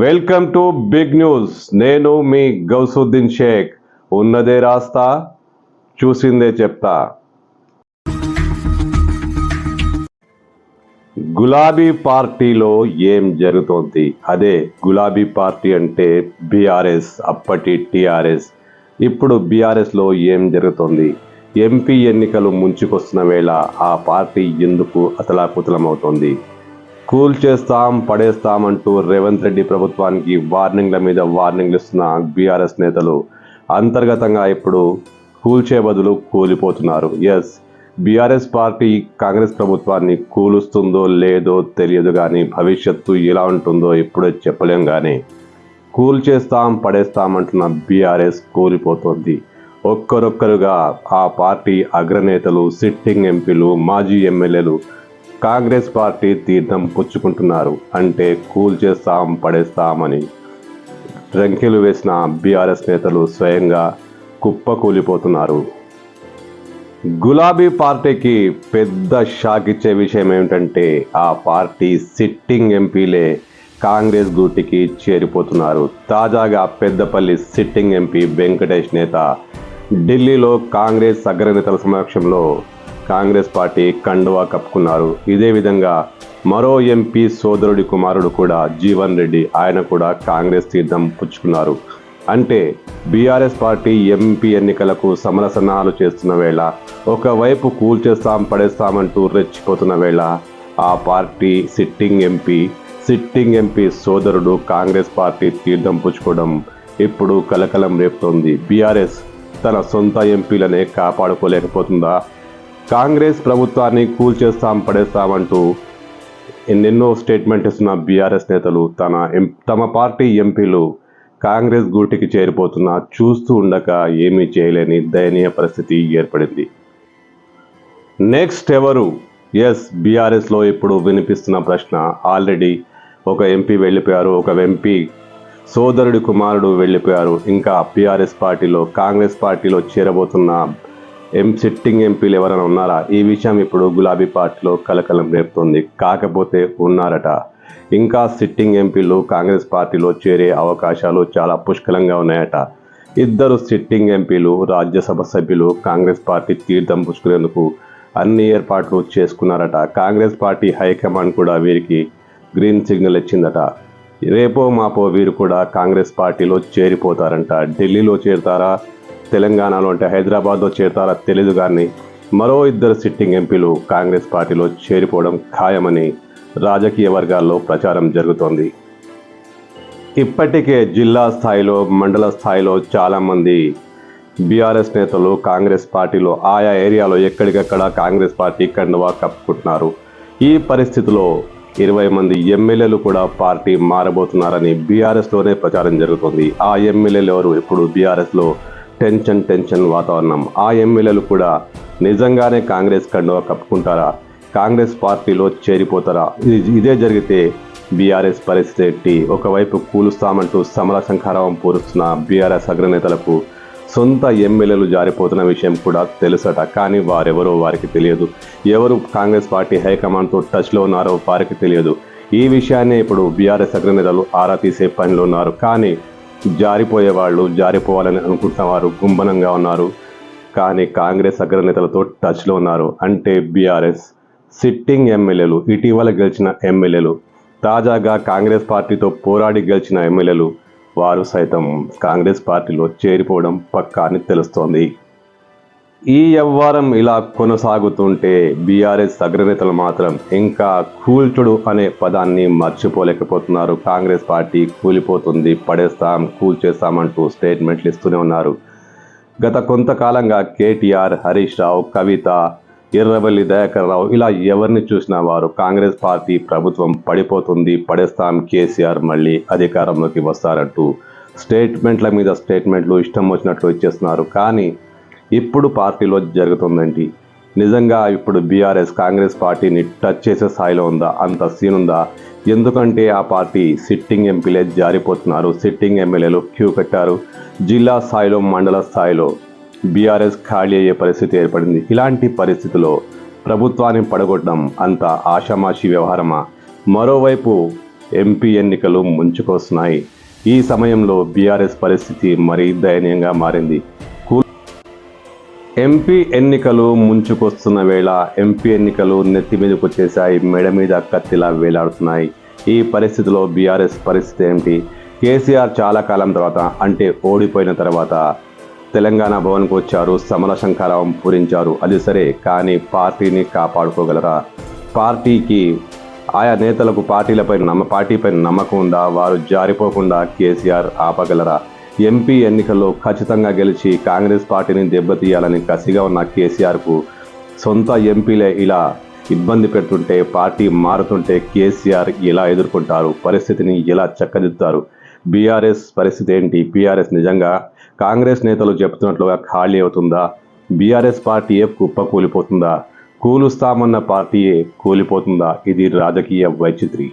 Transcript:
Welcome to big news. నేను మీ గౌసుద్దీన్ షేక్. ఉన్నదే రాస్తా చూసిందే చెప్తా. గులాబీ పార్టీలో ఏం జరుగుతోంది? అదే గులాబీ పార్టీ అంటే బీఆర్ఎస్ అప్పటి టీఆర్ఎస్. ఇప్పుడు బీఆర్ఎస్లో ఏం జరుగుతోంది? ఎంపీ ఎన్నికలు ముంచుకొస్తున్న వేళ ఆ పార్టీ ఎందుకు అతలాకుతలమవుతోంది? కూల్ చేస్తాం పడేస్తాం అంటూ రేవంత్ రెడ్డి ప్రభుత్వానికి వార్నింగ్ల మీద వార్నింగ్లు ఇస్తున్న బీఆర్ఎస్ నేతలు అంతర్గతంగా ఇప్పుడు కూల్చే బదులు కూలిపోతున్నారు. ఎస్ బీఆర్ఎస్ పార్టీ కాంగ్రెస్ ప్రభుత్వాన్ని కూలుస్తుందో లేదో తెలియదు కానీ భవిష్యత్తు ఎలా ఉంటుందో ఇప్పుడే చెప్పలేం కానీ కూల్ చేస్తాం పడేస్తాం అంటున్న బీఆర్ఎస్ కూలిపోతోంది. ఒక్కరొక్కరుగా ఆ పార్టీ అగ్రనేతలు సిట్టింగ్ ఎంపీలు మాజీ ఎమ్మెల్యేలు కాంగ్రెస్ పార్టీ తీర్థం పుచ్చుకుంటున్నారు. అంటే కూల్ చేస్తాం పడేస్తామని. రంకెలు వేసిన బీఆర్ఎస్ నేతలు స్వయంగా కుప్పకూలిపోతున్నారు. గులాబీ పార్టీకి పెద్ద షాక్ ఇచ్చే విషయం ఏమిటంటే ఆ పార్టీ సిట్టింగ్ ఎంపీలే కాంగ్రెస్ గూటికి చేరిపోతున్నారు. తాజాగా పెద్దపల్లి సిట్టింగ్ ఎంపీ వెంకటేష్ నేత ఢిల్లీలో కాంగ్రెస్ అగ్రనేతల సమక్షంలో కాంగ్రెస్ పార్టీ కండువా కప్పుకున్నారు. ఇదే విధంగా మరో ఎంపీ సోదరుడి కుమారుడు కూడా జీవన్ రెడ్డి ఆయన కూడా కాంగ్రెస్ తీర్థం పుచ్చుకున్నారు. అంటే బీఆర్ఎస్ పార్టీ ఎంపీ ఎన్నికలకు సమరసనాలు చేస్తున్న వేళ ఒకవైపు కూల్చేస్తాం పడేస్తామంటూ రెచ్చిపోతున్న వేళ ఆ party sitting MP sitting MP సోదరుడు కాంగ్రెస్ పార్టీ తీర్థం పుచ్చుకోవడం ఇప్పుడు కలకలం రేపుతోంది. బీఆర్ఎస్ తన సొంత ఎంపీలనే కాపాడుకోలేకపోతుందా? కాంగ్రెస్ ప్రభుత్వాన్ని కూల్చేస్తాం పడేస్తామంటూ ఎన్నెన్నో స్టేట్మెంట్ ఇస్తున్న బీఆర్ఎస్ నేతలు తన ఎం తమ పార్టీ ఎంపీలు కాంగ్రెస్ గూటికి చేరిపోతున్నా చూస్తూ ఉండక ఏమీ చేయలేని దయనీయ పరిస్థితి ఏర్పడింది. నెక్స్ట్ ఎవరు? ఎస్ బీఆర్ఎస్లో ఇప్పుడు వినిపిస్తున్న ప్రశ్న. ఆల్రెడీ ఒక ఎంపీ వెళ్ళిపోయారు ఒక ఎంపీ సోదరుడి కుమారుడు వెళ్ళిపోయారు. ఇంకా బీఆర్ఎస్ పార్టీలో కాంగ్రెస్ పార్టీలో చేరబోతున్న ఎం సిట్టింగ్ ఎంపీలు ఎవరైనా ఉన్నారా? ఈ విషయం ఇప్పుడు గులాబీ పార్టీలో కలకలం రేపుతోంది. కాకపోతే ఉన్నారట. ఇంకా సిట్టింగ్ ఎంపీలు కాంగ్రెస్ పార్టీలో చేరే అవకాశాలు చాలా పుష్కలంగా ఉన్నాయట. ఇద్దరు సిట్టింగ్ ఎంపీలు రాజ్యసభ సభ్యులు కాంగ్రెస్ పార్టీ తీర్థం పుచ్చుకునేందుకు అన్ని ఏర్పాట్లు చేసుకున్నారట. కాంగ్రెస్ పార్టీ హైకమాండ్ కూడా వీరికి గ్రీన్ సిగ్నల్ ఇచ్చిందట. రేపో మాపో వీరు కూడా కాంగ్రెస్ పార్టీలో చేరిపోతారంట. ఢిల్లీలో చేరుతారా? తెలంగాణలో అంటే హైదరాబాద్లో చేరుతారా తెలియదు కానీ మరో ఇద్దరు సిట్టింగ్ ఎంపీలు కాంగ్రెస్ పార్టీలో చేరిపోవడం ఖాయమని రాజకీయ వర్గాల్లో ప్రచారం జరుగుతోంది. ఇప్పటికే జిల్లా స్థాయిలో మండల స్థాయిలో చాలామంది బీఆర్ఎస్ నేతలు కాంగ్రెస్ పార్టీలో ఆయా ఏరియాలో ఎక్కడికక్కడ కాంగ్రెస్ పార్టీ కండువా కప్పుకుంటున్నారు. ఈ పరిస్థితిలో ఇరవై మంది ఎమ్మెల్యేలు కూడా పార్టీ మారబోతున్నారని బీఆర్ఎస్లోనే ప్రచారం జరుగుతుంది. ఆ ఎమ్మెల్యేలు ఎవరు? ఇప్పుడు బీఆర్ఎస్లో టెన్షన్ టెన్షన్ వాతావరణం. ఆ ఎమ్మెల్యేలు కూడా నిజంగానే కాంగ్రెస్ కండువా కప్పుకుంటారా? కాంగ్రెస్ పార్టీలో చేరిపోతారా? ఇది ఇదే జరిగితే బీఆర్ఎస్ పరిస్థితి ఎట్టి ఒకవైపు కూలుస్తామంటూ సమర సంఖారావం పూరుస్తున్న బీఆర్ఎస్ అగ్రనేతలకు సొంత ఎమ్మెల్యేలు జారిపోతున్న విషయం కూడా తెలుసట కానీ వారెవరో వారికి తెలియదు. ఎవరు కాంగ్రెస్ పార్టీ హైకమాండ్తో టచ్లో ఉన్నారో వారికి తెలియదు. ఈ విషయాన్ని ఇప్పుడు బీఆర్ఎస్ అగ్రనేతలు ఆరా తీసే పనిలో ఉన్నారు. కానీ జారిపోయే వాళ్ళు జారిపోవాలని అనుకుంటున్నవారు గుంభనంగా గుంబనంగా ఉన్నారు. కానీ కాంగ్రెస్ అగ్రనేతలతో టచ్లో ఉన్నారు. అంటే బీఆర్ఎస్ సిట్టింగ్ ఎమ్మెల్యేలు ఇటీవల గెలిచిన ఎమ్మెల్యేలు తాజాగా కాంగ్రెస్ పార్టీతో పోరాడి గెలిచిన ఎమ్మెల్యేలు వారు సైతం కాంగ్రెస్ పార్టీలో చేరిపోవడం పక్కా అని తెలుస్తోంది. ఈ వ్యవహారం ఇలా కొనసాగుతుంటే బీఆర్ఎస్ అగ్రనేతలు మాత్రం ఇంకా కూల్చుడు అనే పదాన్ని మర్చిపోలేకపోతున్నారు. కాంగ్రెస్ పార్టీ కూలిపోతుంది పడేస్తాం కూల్చేస్తామంటూ స్టేట్మెంట్లు ఇస్తూనే ఉన్నారు. గత కొంతకాలంగా కేటీఆర్ హరీష్ రావు కవిత ఎర్రవల్లి దయాకర్ రావు ఇలా ఎవరిని చూసినా వారు కాంగ్రెస్ పార్టీ ప్రభుత్వం పడిపోతుంది పడేస్తాం కేసీఆర్ మళ్ళీ అధికారంలోకి వస్తారంటూ స్టేట్మెంట్ల మీద స్టేట్మెంట్లు ఇష్టం వచ్చినట్లు ఇచ్చేస్తున్నారు. కానీ ఇప్పుడు పార్టీలో జరుగుతుందండి నిజంగా ఇప్పుడు బీఆర్ఎస్ కాంగ్రెస్ పార్టీని టచ్ చేసే స్థాయిలో ఉందా? అంత సీన్ ఉందా? ఎందుకంటే ఆ పార్టీ సిట్టింగ్ ఎంపీలే జారిపోతున్నారు. సిట్టింగ్ ఎమ్మెల్యేలు క్యూ కట్టారు జిల్లా స్థాయిలో మండల స్థాయిలో బీఆర్ఎస్ ఖాళీ అయ్యే పరిస్థితి ఏర్పడింది. ఇలాంటి పరిస్థితిలో ప్రభుత్వాన్ని పడగొట్టడం అంత ఆషామాషి వ్యవహారమా? మరోవైపు ఎంపీ ఎన్నికలు ముంచుకొస్తున్నాయి. ఈ సమయంలో బీఆర్ఎస్ పరిస్థితి మరీ దయనీయంగా మారింది. ఎంపీ ఎన్నికలు ముంచుకొస్తున్న వేళ ఎంపీ ఎన్నికలు నెత్తి మీదకి వచ్చేసాయి మెడ మీద కత్తిలా వేలాడుతున్నాయి. ఈ పరిస్థితిలో బీఆర్ఎస్ పరిస్థితి ఏమిటి? కేసీఆర్ చాలా కాలం తర్వాత అంటే ఓడిపోయిన తర్వాత తెలంగాణ భవన్కు వచ్చారు సమర శంఖారావం పూరించారు. అది సరే కానీ పార్టీని కాపాడుకోగలరా? పార్టీకి ఆయా నేతలకు పార్టీలపై నమ్మ పార్టీపై నమ్మకం ఉందా? వారు జారిపోకుండా కేసీఆర్ ఆపగలరా? ఎంపీ ఎన్నికల్లో ఖచ్చితంగా గెలిచి కాంగ్రెస్ పార్టీని దెబ్బతీయాలని కసిగా ఉన్న కేసీఆర్కు సొంత ఎంపీలే ఇలా ఇబ్బంది పెడుతుంటే పార్టీ మారుతుంటే కేసీఆర్ ఎలా ఎదుర్కొంటారు. పరిస్థితిని ఎలా చక్కదిద్దుతారు. బీఆర్ఎస్ పరిస్థితి ఏంటి? బీఆర్ఎస్ నిజంగా కాంగ్రెస్ నేతలు చెప్తున్నట్లుగా ఖాళీ అవుతుందా? బీఆర్ఎస్ పార్టీయే కుప్ప కూలిపోతుందా? కూలుస్తామన్న పార్టీయే కూలిపోతుందా? ఇది రాజకీయ వైచిత్రి.